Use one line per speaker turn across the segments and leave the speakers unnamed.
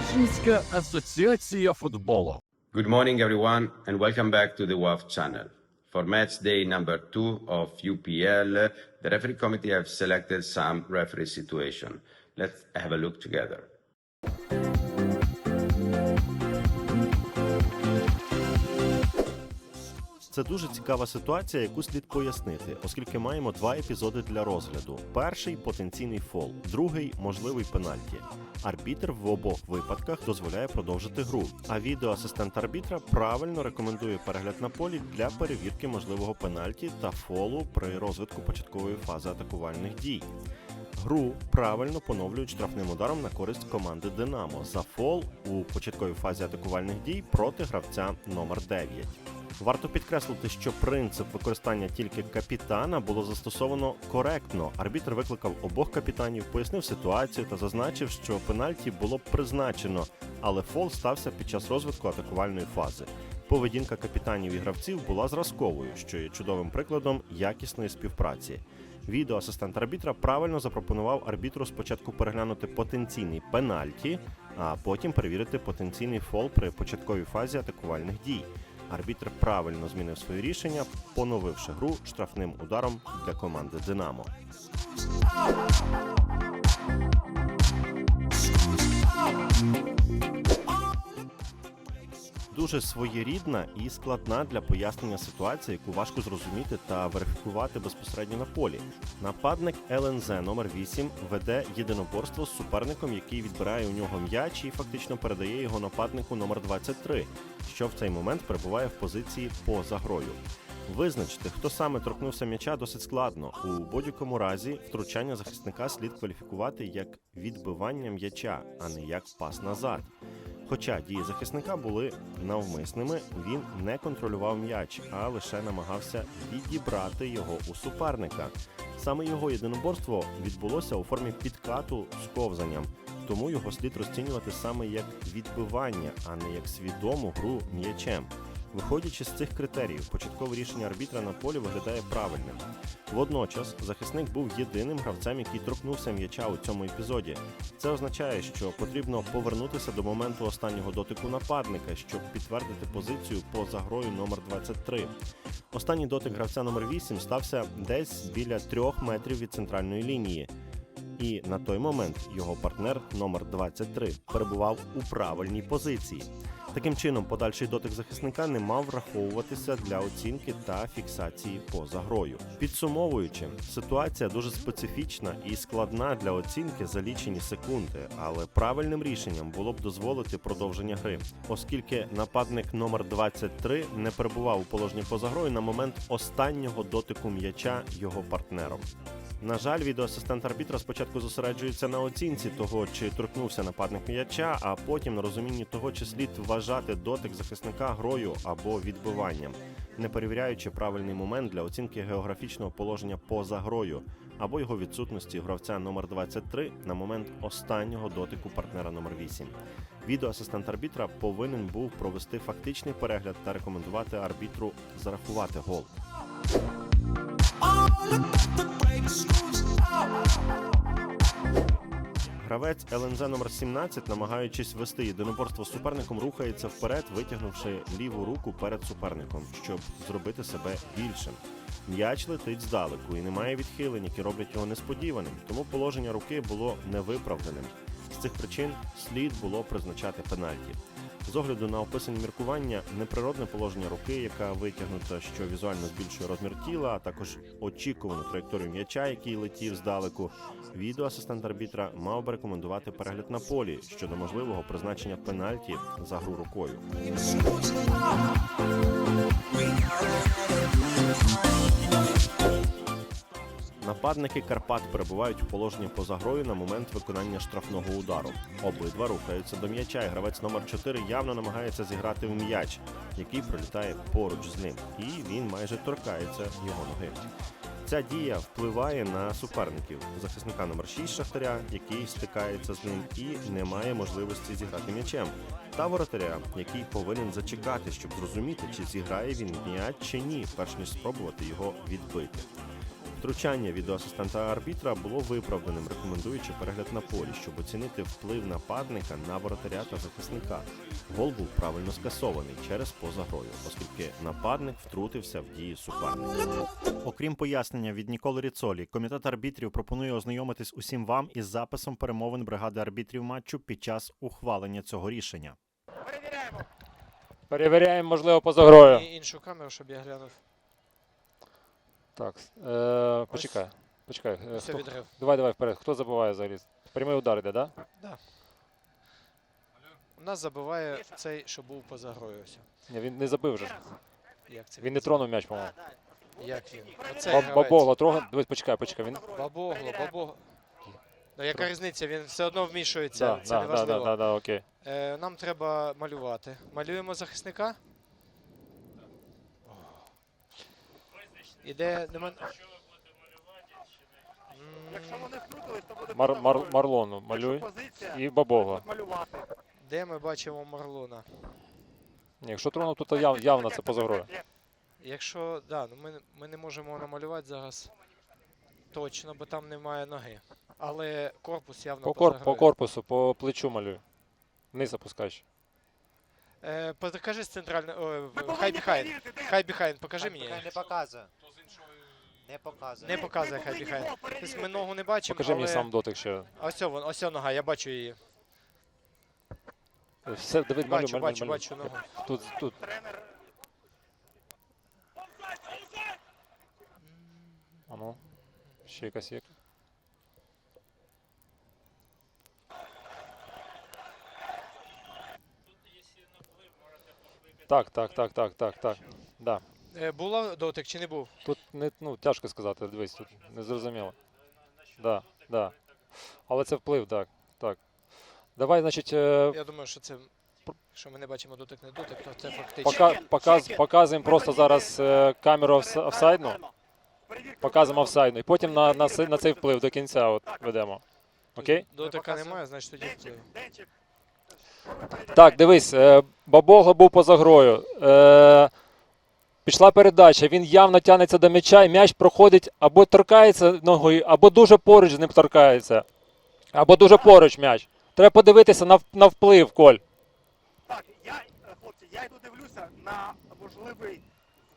Українська асоціація футболу.
Good morning, everyone, and welcome back to the WAF channel. For match day number two of UPL, the referee committee have selected some referee situation. Let's have a look together.
Це дуже цікава ситуація, яку слід пояснити, оскільки маємо два епізоди для розгляду: перший потенційний фол, другий можливий пенальті. Арбітр в обох випадках дозволяє продовжити гру. А відеоасистент арбітра правильно рекомендує перегляд на полі для перевірки можливого пенальті та фолу при розвитку початкової фази атакувальних дій. Гру правильно поновлюють штрафним ударом на користь команди Динамо за фол у початковій фазі атакувальних дій проти гравця номер 9. Варто підкреслити, що принцип використання тільки капітана було застосовано коректно. Арбітр викликав обох капітанів, пояснив ситуацію та зазначив, що пенальті було призначено, але фол стався під час розвитку атакувальної фази. Поведінка капітанів і гравців була зразковою, що є чудовим прикладом якісної співпраці. Відеоасистент арбітра правильно запропонував арбітру спочатку переглянути потенційний пенальті, а потім перевірити потенційний фол при початковій фазі атакувальних дій. Арбітр правильно змінив своє рішення, поновивши гру штрафним ударом для команди Динамо. Дуже своєрідна і складна для пояснення ситуації, яку важко зрозуміти та верифікувати безпосередньо на полі. Нападник ЛНЗ номер 8 веде єдиноборство з суперником, який відбирає у нього м'яч і фактично передає його нападнику номер 23, що в цей момент перебуває в позиції поза грою. Визначити, хто саме торкнувся м'яча, досить складно. У будь-якому разі втручання захисника слід кваліфікувати як відбивання м'яча, а не як пас назад. Хоча дії захисника були навмисними, він не контролював м'яч, а лише намагався відібрати його у суперника. Саме його єдиноборство відбулося у формі підкату з ковзанням, тому його слід розцінювати саме як відбивання, а не як свідому гру м'ячем. Виходячи з цих критеріїв, початкове рішення арбітра на полі виглядає правильним. Водночас захисник був єдиним гравцем, який торкнувся м'яча у цьому епізоді. Це означає, що потрібно повернутися до моменту останнього дотику нападника, щоб підтвердити позицію поза грою номер 23. Останній дотик гравця номер 8 стався десь біля трьох метрів від центральної лінії. І на той момент його партнер номер 23 перебував у правильній позиції. Таким чином, подальший дотик захисника не мав враховуватися для оцінки та фіксації поза грою. Підсумовуючи, ситуація дуже специфічна і складна для оцінки за лічені секунди, але правильним рішенням було б дозволити продовження гри, оскільки нападник номер 23 не перебував у положенні поза грою на момент останнього дотику м'яча його партнером. На жаль, відеоасистент арбітра спочатку зосереджується на оцінці того, чи торкнувся нападник м'яча, а потім на розумінні того, чи слід вважати дотик захисника грою або відбиванням, не перевіряючи правильний момент для оцінки географічного положення поза грою або його відсутності гравця номер 23 на момент останнього дотику партнера номер 8. Відеоасистент арбітра повинен був провести фактичний перегляд та рекомендувати арбітру зарахувати гол. Гравець ЛНЗ номер 17, намагаючись вести єдиноборство з суперником, рухається вперед, витягнувши ліву руку перед суперником, щоб зробити себе більшим. М'яч летить здалеку і немає відхилень, які роблять його несподіваним, тому положення руки було невиправданим. З цих причин слід було призначати пенальті. З огляду на описані міркування, неприродне положення руки, яка витягнута, що візуально збільшує розмір тіла, а також очікувану траєкторію м'яча, який летів здалеку, відеоасистент арбітра мав би рекомендувати перегляд на полі щодо можливого призначення пенальті за гру рукою. Нападники Карпат перебувають у положенні поза грою на момент виконання штрафного удару. Обидва рухаються до м'яча, і гравець номер 4 явно намагається зіграти в м'яч, який пролітає поруч з ним, і він майже торкається його ноги. Ця дія впливає на суперників захисника номер 6 Шахтаря, який стикається з ним і не має можливості зіграти м'ячем, та воротаря, який повинен зачекати, щоб зрозуміти, чи зіграє він м'яч чи ні, перш ніж спробувати його відбити. Втручання відеоасистента арбітра було виправданим, рекомендуючи перегляд на полі, щоб оцінити вплив нападника на воротаря та захисника. Гол був правильно скасований через поза грою, оскільки нападник втрутився в дії суперника. Окрім пояснення від Ніколи Ріцолі, комітет арбітрів пропонує ознайомитись усім вам із записом перемовин бригади арбітрів матчу під час ухвалення цього рішення.
Перевіряємо, Перевіряємо, можливо, поза грою.
І іншу камеру, щоб я глянув.
Так, е, почекай. Почекай. е,
Все
хто-
відрив.
Давай, давай вперед. Хто забуває взагалі? Прямий удар іде, да?
У нас забиває цей, що був поза грою. Ось.
Ні, він не забив вже.
Як це
Він не тронув м'яч, по-моєму.
Як він? Оцей
Баб-
гравець.
Бабогло трогав. Дивись, почекай, почекай. Він...
Бабогло, бабогло. Ну яка різниця? Він все одно вмішується,
Да,
це
да,
не
да, да,
важливо.
да, да, окей.
Е, нам треба малювати. Малюємо захисника. Іде до мене. М,
Мар, мар, Марлону малюй. І Бабогло.
Де ми бачимо Марлона?
Ні, якщо тронув, то, то яв, явно це поза грою.
Якщо. Да, ну ми, ми не можемо намалювати зараз точно, бо там немає ноги. Але корпус явно
По,
поза
кор, по
грою.
корпусу, по плечу малюй. Вниз опускаєш.
Е, покажи з центрального. Хай біхайн. Хай біхайн, покажи мені.
Не показує. Не показує.
Не показує хай біхайн. Тобто ми ногу не бачимо.
Покажи мені сам дотик ще.
Ось вон, ось нога, я бачу її.
Все, Давид, малюй,
Бачу,
малюй,
бачу,
малюй.
бачу ногу.
Тут, тут. А ну, ще якась є. Так, так, так, так, так, так. Да.
Е, була дотик чи не був?
Тут не, ну, тяжко сказати, дивись, тут не зрозуміло. Да, да. Але це вплив, так, так. Давай, значить, е,
Я думаю, що це. Якщо ми не бачимо дотик, не дотик, то це фактично.
пока, показ, показуємо просто зараз е, камеру офс- офсайдну. Показуємо офсайдну. І потім на, на, цей- на цей вплив до кінця от ведемо. Окей?
Дотика немає, значить тоді вплив.
Так, дивись, е, Бабога був поза грою. Е, пішла передача, він явно тягнеться до м'яча, і м'яч проходить або торкається ногою, або дуже поруч з ним торкається. Або дуже поруч м'яч. Треба подивитися на, на вплив, Коль.
Так, я, хлопці, я йду дивлюся на можливий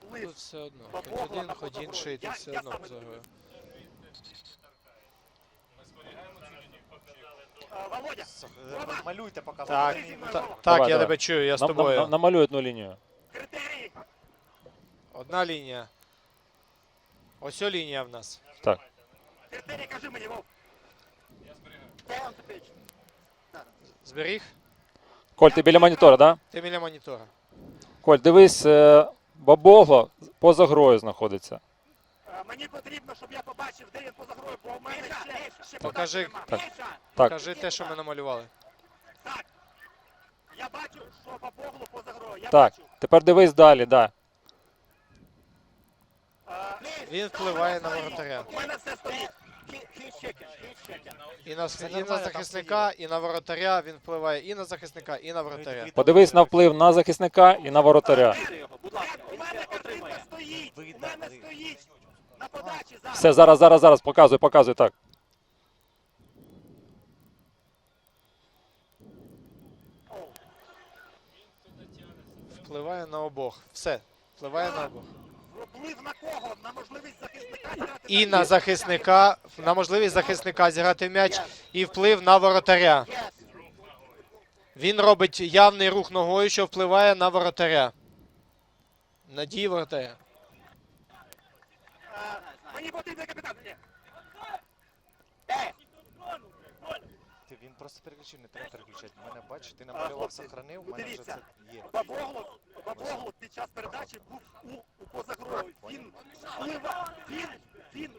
вплив.
Тут все одно. Хоч один, хоч інший, тут все одно грою.
Е, Володя,
Е, Малюйте поки.
Так,
Володимир.
та- так, я тебе чую, я з тобою.
нам- намалюй одну лінію.
Одна лінія. Ось о лінія в нас.
Так.
Кажи мені, Вов.
Зберіг?
Коль, ти біля монітора, так? Да?
Ти біля монітора.
Коль, дивись, е, Бабогло поза грою знаходиться.
Мені потрібно, щоб я побачив, де він поза грою, бо у мене ще, ще
Покажи.
нема.
Так.
Міша,
Так.
Кажи те, що ми намалювали.
Так. Я бачу, що Бабогло поза грою. Я
Так,
бачу.
тепер дивись далі, да.
Він впливає на воротаря. І на, і на захисника, і на воротаря він впливає і на захисника, і на воротаря.
Подивись на вплив на захисника і на воротаря.
У мене картинка стоїть. У мене стоїть. На подачі зараз.
Все, зараз, зараз, зараз, показуй, показуй, так.
Впливає на обох. Все. Впливає на обох. І
на
на захисника, на можливість захисника зіграти м'яч, і вплив на воротаря. Він робить явний рух ногою, що впливає на воротаря. На дії воротаря.
Мені потрібен капітан. Е,
Ти він просто переключив, не треба переключати. Мене бачиш, ти намалював, сохранив, у мене вже це є.
Бабогло, Бабогло під час передачі був у поза грою. Він впливав, він, він,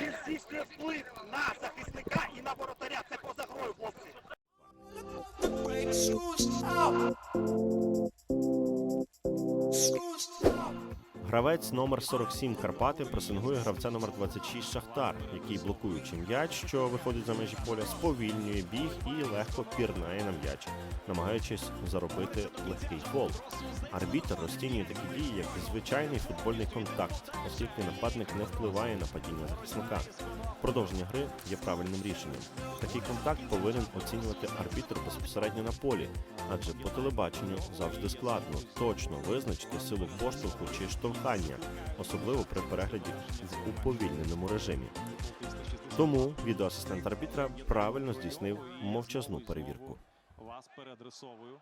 він здійснює вплив на захисника і на воротаря. Це поза грою, хлопці.
Гравець номер 47 Карпати пресингує гравця номер 26 Шахтар, який блокуючи м'яч, що виходить за межі поля, сповільнює біг і легко пірнає на м'яч, намагаючись заробити легкий гол. Арбітр розцінює такі дії як звичайний футбольний контакт, оскільки нападник не впливає на падіння захисника. Продовження гри є правильним рішенням. Такий контакт повинен оцінювати арбітр безпосередньо на полі, адже по телебаченню завжди складно точно визначити силу поштовху чи штовхання, особливо при перегляді в уповільненому режимі. Тому відеоасистент арбітра правильно здійснив мовчазну перевірку.
Вас переадресовую.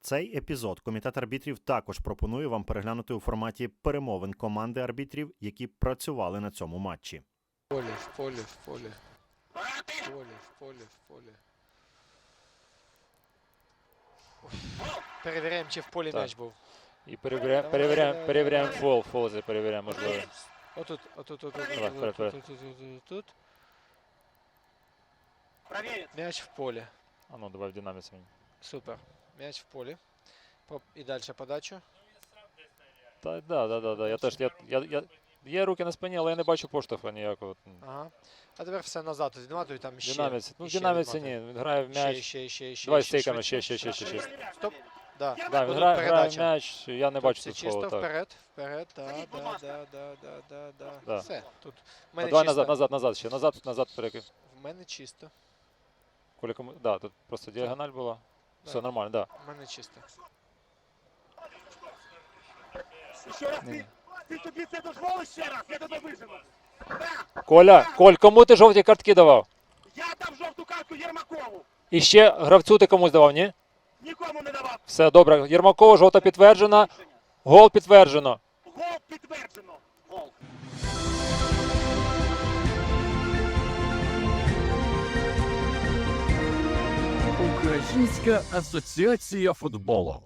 Цей епізод комітет арбітрів також пропонує вам переглянути у форматі перемовин команди арбітрів, які працювали на цьому матчі.
Полі, в полі, в полі. В полі, в полі, в полі. Перевіряємо, чи в полі
Так.
м'яч був.
І перевіряємо, перевіряємо, перевіряємо фол, фол це перевіряємо, можливо.
Отут, отут, отут,
Давай,
отут,
вперед, вперед.
отут, отут, отут, тут.
Проверить.
М'яч в полі.
А ну, давай в динаміці мені.
Супер. М'яч в полі. По- І далі подачу.
Та да, да, да, да. Я теж я, я, я, є руки на спині, але я не бачу поштовху ніякого.
Ага. А тепер все назад відматуй там ще.
Динаміці. Ну, в
ще
динаміці
відматуй.
ні. Він грає в
Ще,
м'яч.
ще, ще, ще.
Давай
ще
стейками, ще,
швидше.
ще, ще, ще, ще.
Стоп. Да.
Да, він грає, грає
передача.
м'яч, я не
Тут
бачу
все
тут
чисто
фолу. Так.
вперед, вперед, да, да, да, да, да, да, да.
Да.
Все, тут. В
А
мене
давай
чисто.
назад, назад, назад ще. Назад, назад перекид.
В мене чисто.
Коля кому. Да, тут просто діагональ була. Все
Да.
нормально, да.
В мене чисто.
Ще раз ти, ти тобі це дозволиш ще раз, я тебе. Так,
Коля, Коль, кому ти жовті картки давав?
я дав жовту картку Єрмакову.
І ще гравцю ти комусь давав, ні?
Нікому не давав.
Все добре. Єрмакова жовта підтверджена. Гол підтверджено.
Гол підтверджено. Гол.
Українська асоціація футболу.